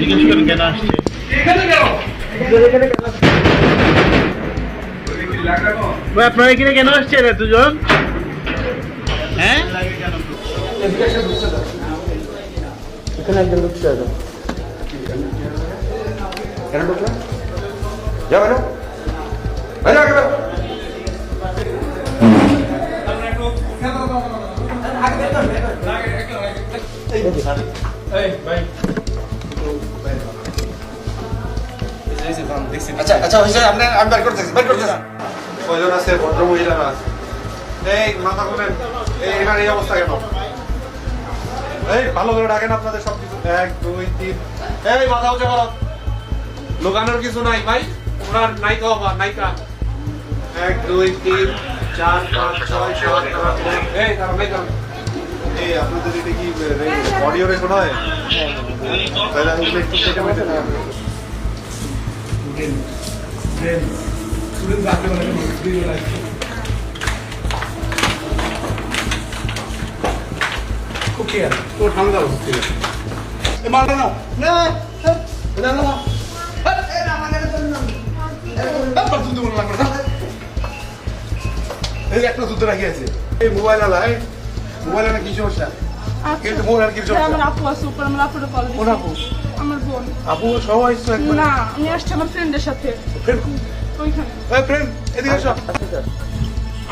জিজ্ঞেস করেন কেন আসছে আপনারা এখানে কেন আসছেন দুজন হ্যাঁ? এখানে একজন আছে কেন ঢুকলে যাও বেরো বেরো আগে আচ্ছা আচ্ছা বের আছে? এই, মাথা খুলেন এই এখানে এই অবস্থা কেন? এই, ভালো করে ডাকেন আপনাদের সব কিছু এক, দুই, তিন। এই, মাথা উঁচা করো। লোকানোর কিছু নাই ভাই। ওনার নায়িকা হবা নায়িকা। এক দুই তিন চার পাঁচ ছয় সাত আট এই তারা নায়িকা এই আপনাদের এটা কি অডিও রেকর্ড হয়? তাহলে আমি একটু কেটে মেটে দিই। এই একটা যুদ্ধ রাখি আছে। এই মোবাইল মোবাইল আলা কি সমস্যা? কিন্তু মোবাইল কি আচ্ছা, আমার আপু আছে উপর আমার আপুরে কল কোন আপু? আমার বোন। আপু সবাই তো না আমি আসছি আমার ফ্রেন্ডের সাথে। ফ্রেন্ড ওইখানে। এই ফ্রেন্ড এদিকে এসো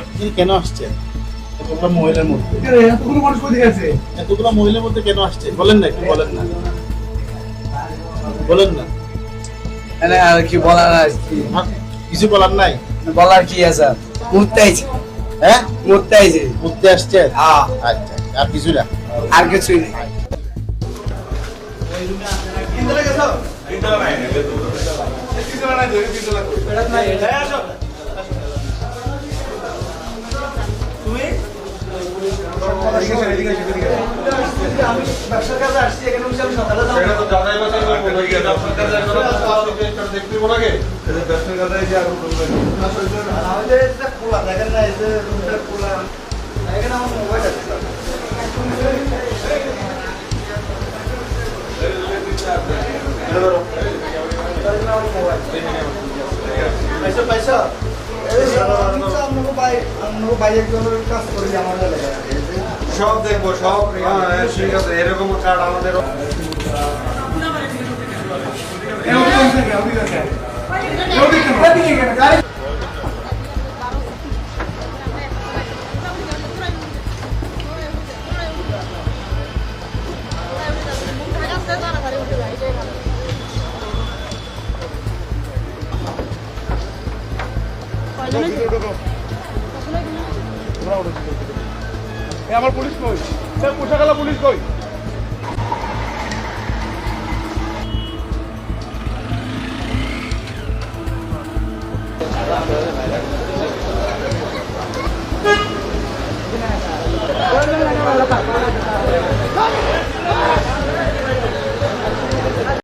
আপনি কেন আসছেন? এতগুলো মহিলার মধ্যে। এতগুলো মানুষ কোথায় আছে এতগুলো মহিলার মধ্যে কেন আসছেন? বলেন না একটু বলেন না। বলেন না। আর কি বলার কি কিছু বলার নাই? বলার কি আছে? মুহূর্তে হ্যাঁ? মুহূর্তে আইছে। ঘুরতে আসছেন হ্যাঁ। আচ্ছা আর কিছু না? আর কিছুই নেই। ব্যবসার কাজে আসছি এখানে আমি সকালে এখনও ব্যবসার কাজে। আমাদের এটা খোলা দেখেন না এই যে রুমটা খোলা এখানে আমার মোবাইল আছে। পয়সা পয়সা আমাদের সব দেখব সব হ্যাঁ, ঠিক আছে এরকম কার্ড আমাদেরও আমার পুলিশ কই? সে পোশাকালা পুলিশ কই?